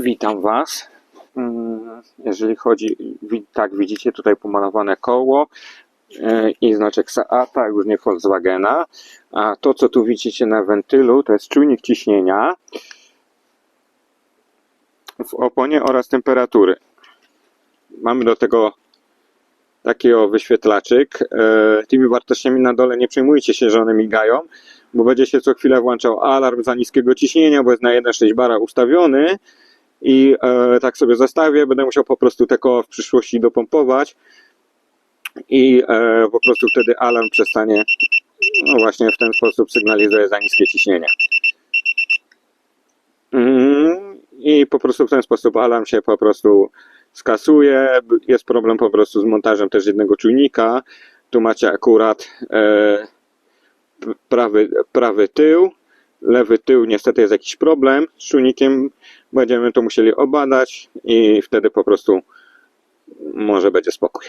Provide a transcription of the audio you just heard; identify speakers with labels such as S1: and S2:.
S1: Witam Was. Mm, Jeżeli chodzi, tak widzicie tutaj pomalowane koło e, i znaczek Seata, już nie Volkswagena. A to co tu widzicie na wentylu to jest czujnik ciśnienia w oponie oraz temperatury. Mamy do tego taki o wyświetlaczyk. E, Tymi wartościami na dole nie przejmujcie się, że one migają, bo będzie się co chwilę włączał alarm za niskiego ciśnienia, bo jest na 1,6 bara ustawiony i e, tak sobie zostawię. Będę musiał po prostu te koła w przyszłości dopompować i e, po prostu wtedy alarm przestanie no właśnie w ten sposób sygnalizuje za niskie ciśnienie. Mm, I po prostu w ten sposób alarm się po prostu skasuje. Jest problem po prostu z montażem też jednego czujnika. Tu macie akurat e, prawy, prawy tył. Lewy tył niestety jest jakiś problem z czujnikiem. Będziemy to musieli obadać i wtedy po prostu może będzie spokój.